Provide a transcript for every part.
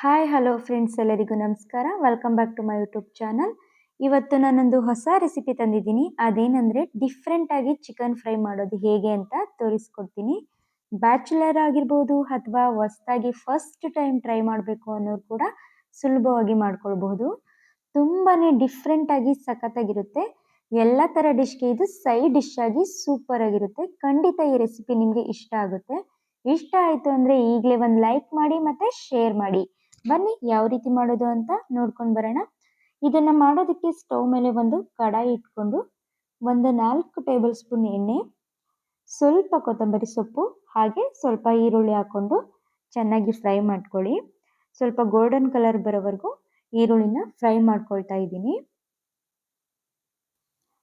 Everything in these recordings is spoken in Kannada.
ಹಾಯ್ ಹಲೋ ಫ್ರೆಂಡ್ಸ್ ಎಲ್ಲರಿಗೂ ನಮಸ್ಕಾರ. Welcome back to my YouTube channel ಇವತ್ತು ನಾನೊಂದು ಹೊಸ ರೆಸಿಪಿ ತಂದಿದ್ದೀನಿ. ಅದೇನೆಂದರೆ ಡಿಫ್ರೆಂಟಾಗಿ ಚಿಕನ್ ಫ್ರೈ ಮಾಡೋದು ಹೇಗೆ ಅಂತ ತೋರಿಸ್ಕೊಡ್ತೀನಿ. ಬ್ಯಾಚುಲರ್ ಆಗಿರ್ಬೋದು ಅಥವಾ ಹೊಸದಾಗಿ ಫಸ್ಟ್ ಟೈಮ್ ಟ್ರೈ ಮಾಡಬೇಕು ಅನ್ನೋರು ಕೂಡ ಸುಲಭವಾಗಿ ಮಾಡ್ಕೊಳ್ಬಹುದು. ತುಂಬಾ ಡಿಫ್ರೆಂಟಾಗಿ ಸಖತ್ತಾಗಿರುತ್ತೆ. ಎಲ್ಲ ಥರ ಡಿಶ್ಗೆ ಇದು ಸೈಡ್ ಡಿಶ್ ಆಗಿ ಸೂಪರ್ ಆಗಿರುತ್ತೆ. ಖಂಡಿತ ಈ ರೆಸಿಪಿ ನಿಮಗೆ ಇಷ್ಟ ಆಗುತ್ತೆ. ಇಷ್ಟ ಆಯಿತು ಅಂದರೆ ಈಗಲೇ ಒಂದು ಲೈಕ್ ಮಾಡಿ ಮತ್ತು ಶೇರ್ ಮಾಡಿ. ಬನ್ನಿ, ಯಾವ ರೀತಿ ಮಾಡೋದು ಅಂತ ನೋಡ್ಕೊಂಡು ಬರೋಣ. ಇದನ್ನು ಮಾಡೋದಕ್ಕೆ ಸ್ಟವ್ ಮೇಲೆ ಒಂದು ಕಡಾಯಿ ಇಟ್ಕೊಂಡು ಒಂದು ನಾಲ್ಕು ಟೇಬಲ್ ಸ್ಪೂನ್ ಎಣ್ಣೆ, ಸ್ವಲ್ಪ ಕೊತ್ತಂಬರಿ ಸೊಪ್ಪು, ಹಾಗೆ ಸ್ವಲ್ಪ ಈರುಳ್ಳಿ ಹಾಕ್ಕೊಂಡು ಚೆನ್ನಾಗಿ ಫ್ರೈ ಮಾಡ್ಕೊಳ್ಳಿ. ಸ್ವಲ್ಪ ಗೋಲ್ಡನ್ ಕಲರ್ ಬರೋವರೆಗೂ ಈರುಳ್ಳಿನ ಫ್ರೈ ಮಾಡ್ಕೊಳ್ತಾ ಇದ್ದೀನಿ.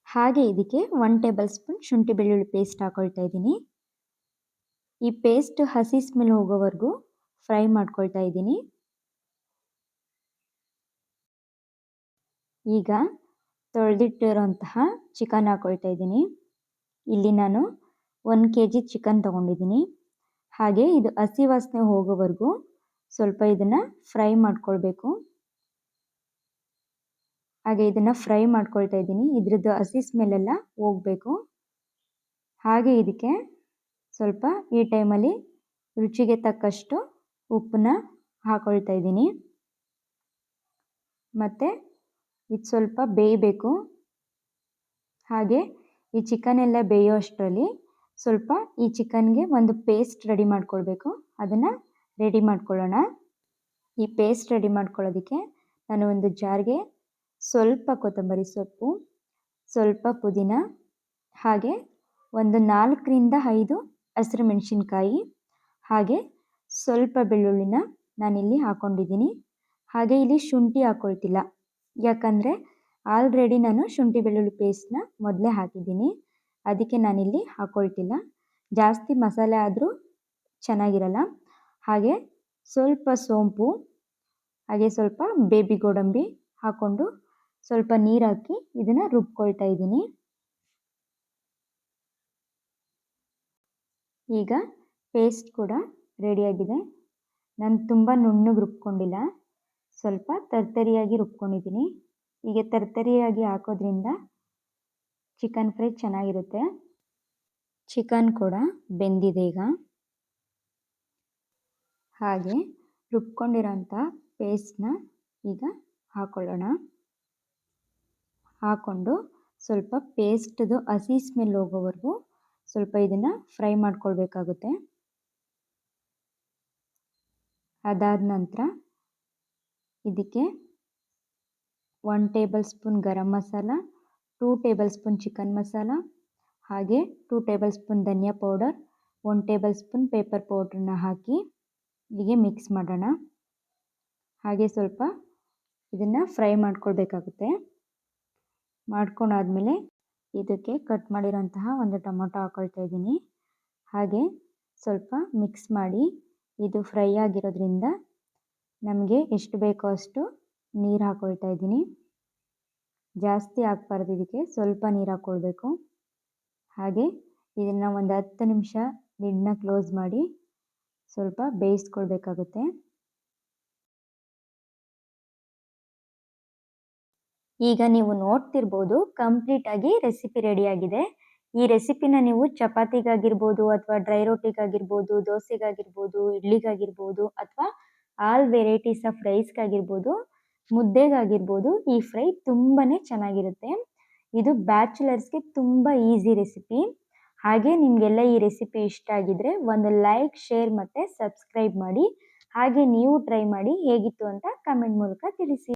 ಹಾಗೆ ಇದಕ್ಕೆ ಒನ್ ಟೇಬಲ್ ಸ್ಪೂನ್ ಶುಂಠಿ ಬೆಳ್ಳುಳ್ಳಿ ಪೇಸ್ಟ್ ಹಾಕೊಳ್ತಾ ಇದ್ದೀನಿ. ಈ ಪೇಸ್ಟ್ ಹಸಿ ಸ್ಮೆಲ್ ಹೋಗೋವರೆಗೂ ಫ್ರೈ ಮಾಡ್ಕೊಳ್ತಾ ಇದ್ದೀನಿ. ಈಗ ತೊಳೆದಿಟ್ಟಿರುವಂತಹ ಚಿಕನ್ ಹಾಕೊಳ್ತಾ ಇದ್ದೀನಿ. ಇಲ್ಲಿ ನಾನು ಒಂದು ಕೆ ಜಿ ಚಿಕನ್ ತೊಗೊಂಡಿದ್ದೀನಿ. ಹಾಗೆ ಇದು ಹಸಿ ವಾಸನೆ ಹೋಗೋವರೆಗೂ ಸ್ವಲ್ಪ ಇದನ್ನು ಫ್ರೈ ಮಾಡ್ಕೊಳ್ಬೇಕು. ಹಾಗೆ ಇದನ್ನು ಫ್ರೈ ಮಾಡ್ಕೊಳ್ತಾ ಇದ್ದೀನಿ. ಇದ್ರದ್ದು ಹಸಿ ಸ್ಮೆಲ್ಲೆಲ್ಲ ಹೋಗಬೇಕು. ಹಾಗೆ ಇದಕ್ಕೆ ಸ್ವಲ್ಪ ಈ ಟೈಮಲ್ಲಿ ರುಚಿಗೆ ತಕ್ಕಷ್ಟು ಉಪ್ಪನ್ನ ಹಾಕೊಳ್ತಾ ಇದ್ದೀನಿ. ಮತ್ತು ಇದು ಸ್ವಲ್ಪ ಬೇಯಬೇಕು. ಹಾಗೆ ಈ ಚಿಕನ್ ಎಲ್ಲ ಬೇಯೋ ಅಷ್ಟರಲ್ಲಿ ಸ್ವಲ್ಪ ಈ ಚಿಕನ್ಗೆ ಒಂದು ಪೇಸ್ಟ್ ರೆಡಿ ಮಾಡ್ಕೊಳ್ಬೇಕು. ಅದನ್ನು ರೆಡಿ ಮಾಡ್ಕೊಳ್ಳೋಣ. ಈ ಪೇಸ್ಟ್ ರೆಡಿ ಮಾಡ್ಕೊಳ್ಳೋದಕ್ಕೆ ನಾನು ಒಂದು ಜಾರ್ಗೆ ಸ್ವಲ್ಪ ಕೊತ್ತಂಬರಿ ಸೊಪ್ಪು, ಸ್ವಲ್ಪ ಪುದೀನ, ಹಾಗೆ ಒಂದು ನಾಲ್ಕರಿಂದ ಐದು ಹಸಿರು ಮೆಣಸಿನ್ಕಾಯಿ, ಹಾಗೆ ಸ್ವಲ್ಪ ಬೆಳ್ಳುಳ್ಳಿನ ನಾನಿಲ್ಲಿ ಹಾಕ್ಕೊಂಡಿದ್ದೀನಿ ಹಾಗೆ ಇಲ್ಲಿ ಶುಂಠಿ ಹಾಕ್ಕೊಳ್ತಿಲ್ಲ ಯಾಕಂದರೆ ಆಲ್ರೆಡಿ ನಾನು ಶುಂಠಿ ಬೆಳ್ಳುಳ್ಳಿ ಪೇಸ್ಟ್ನ ಮೊದಲೇ ಹಾಕಿದ್ದೀನಿ. ಅದಕ್ಕೆ ನಾನಿಲ್ಲಿ ಹಾಕ್ಕೊಳ್ತಿಲ್ಲ ಜಾಸ್ತಿ ಮಸಾಲೆ ಆದರೂ ಚೆನ್ನಾಗಿರಲ್ಲ. ಹಾಗೆ ಸ್ವಲ್ಪ ಸೋಂಪು, ಹಾಗೆ ಸ್ವಲ್ಪ ಬೇಬಿ ಗೋಡಂಬಿ ಹಾಕ್ಕೊಂಡು ಸ್ವಲ್ಪ ನೀರು ಹಾಕಿ ಇದನ್ನು ರುಬ್ಕೊಳ್ತಾ ಇದ್ದೀನಿ. ಈಗ ಪೇಸ್ಟ್ ಕೂಡ ರೆಡಿಯಾಗಿದೆ ನಾನು ತುಂಬ ನುಣ್ಣಗೆ ರುಬ್ಕೊಂಡಿಲ್ಲ. ಸ್ವಲ್ಪ ತರ್ತರಿಯಾಗಿ ರುಬ್ಕೊಂಡಿದ್ದೀನಿ. ಹೀಗೆ ತರ್ತರಿಯಾಗಿ ಹಾಕೋದ್ರಿಂದ ಚಿಕನ್ ಫ್ರೈ ಚೆನ್ನಾಗಿರುತ್ತೆ. ಚಿಕನ್ ಕೂಡ ಬೆಂದಿದೆ ಈಗ. ಹಾಗೆ ರುಬ್ಕೊಂಡಿರೋಂಥ ಪೇಸ್ಟ್ನ ಈಗ ಹಾಕೊಳ್ಳೋಣ. ಹಾಕ್ಕೊಂಡು ಸ್ವಲ್ಪ ಪೇಸ್ಟ್ದು ಹಸಿ ಸ್ಮೆಲ್ ಹೋಗೋವರೆಗೂ ಸ್ವಲ್ಪ ಇದನ್ನು ಫ್ರೈ ಮಾಡ್ಕೊಳ್ಬೇಕಾಗುತ್ತೆ. ಅದಾದ ನಂತರ ಇದಕ್ಕೆ one tablespoon garam masala two tablespoon chicken masala ಹಾಗೆ ಟೂ ಟೇಬಲ್ ಸ್ಪೂನ್ ಧನಿಯಾ powder one table spoon pepper ಪೌಡ್ರನ್ನ ಹಾಕಿ ಹೀಗೆ ಮಿಕ್ಸ್ ಮಾಡೋಣ. ಹಾಗೆ ಸ್ವಲ್ಪ ಇದನ್ನು ಫ್ರೈ ಮಾಡ್ಕೊಳ್ಬೇಕಾಗುತ್ತೆ. ಮಾಡ್ಕೊಂಡಾದಮೇಲೆ ಇದಕ್ಕೆ ಕಟ್ ಮಾಡಿರೋಂತಹ ಒಂದು ಟೊಮೊಟೊ ಹಾಕ್ಕೊಳ್ತಾ ಇದ್ದೀನಿ. ಹಾಗೆ ಸ್ವಲ್ಪ ಮಿಕ್ಸ್ ಮಾಡಿ, ಇದು ಫ್ರೈ ಆಗಿರೋದ್ರಿಂದ ನಮಗೆ ಎಷ್ಟು ಬೇಕೋ ಅಷ್ಟು ನೀರು ಹಾಕ್ಕೊಳ್ತಾ ಇದ್ದೀನಿ. ಜಾಸ್ತಿ ಹಾಕ್ಬಾರ್ದು ಇದಕ್ಕೆ, ಸ್ವಲ್ಪ ನೀರು ಹಾಕ್ಕೊಳ್ಬೇಕು ಹಾಗೆ ಇದನ್ನು ಒಂದು ಹತ್ತು ನಿಮಿಷ ಲಿಡ್ನ ಕ್ಲೋಸ್ ಮಾಡಿ ಸ್ವಲ್ಪ ಬೇಯಿಸ್ಕೊಳ್ಬೇಕಾಗುತ್ತೆ. ಈಗ ನೀವು ನೋಡ್ತಿರ್ಬೋದು ಕಂಪ್ಲೀಟಾಗಿ ರೆಸಿಪಿ ರೆಡಿಯಾಗಿದೆ ಈ ರೆಸಿಪಿನ ನೀವು ಚಪಾತಿಗಾಗಿರ್ಬೋದು ಅಥವಾ ಡ್ರೈ ರೋಟಿಗಾಗಿರ್ಬೋದು, ದೋಸೆಗಾಗಿರ್ಬೋದು, ಇಡ್ಲಿಗಾಗಿರ್ಬೋದು ಅಥವಾ ಆಲ್ ವೆರೈಟೀಸ್ ಆಫ್ ರೈಸ್ಗಾಗಿರ್ಬೋದು, ಮುದ್ದೆಗಾಗಿರ್ಬೋದು, ಈ ಫ್ರೈ ತುಂಬಾ ಚೆನ್ನಾಗಿರುತ್ತೆ. ಇದು ಬ್ಯಾಚುಲರ್ಸ್ಗೆ ತುಂಬ ಈಸಿ ರೆಸಿಪಿ. ಹಾಗೆ ನಿಮಗೆಲ್ಲ ಈ ರೆಸಿಪಿ ಇಷ್ಟ ಆಗಿದ್ರೆ ಒಂದು ಲೈಕ್, ಶೇರ್ ಮತ್ತು ಸಬ್ಸ್ಕ್ರೈಬ್ ಮಾಡಿ. ಹಾಗೆ ನೀವು ಟ್ರೈ ಮಾಡಿ ಹೇಗಿತ್ತು ಅಂತ ಕಮೆಂಟ್ ಮೂಲಕ ತಿಳಿಸಿ.